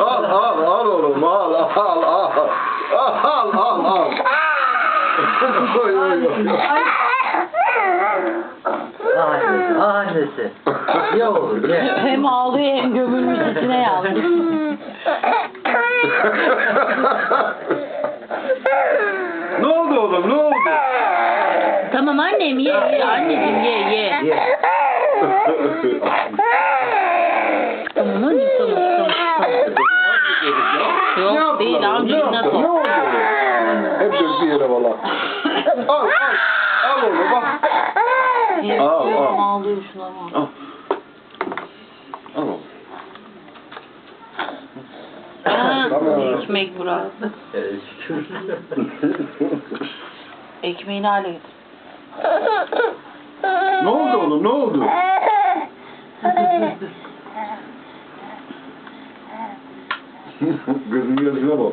al al al oğlum al al al. Al al al. oy oy oy. Annesi, annesi. Ye oğlum ye. Hem ağlıyor hem gömülmüş içine yavrum. ne oldu oğlum ne oldu? Tamam annem ye ye anneciğim ye ye. ye. tamam anneciğim tamam. Ne yaptı? Ne oldu? Hep döktü yere valla. Al al. Al oğlum bak. Al, al. Ağlıyor şuna bak. Al. Al oğlum. Tamam. ekmek Burak. Evet. Ekmeğini hale getir. ne oldu oğlum ne oldu? Gözünün yaşına bak.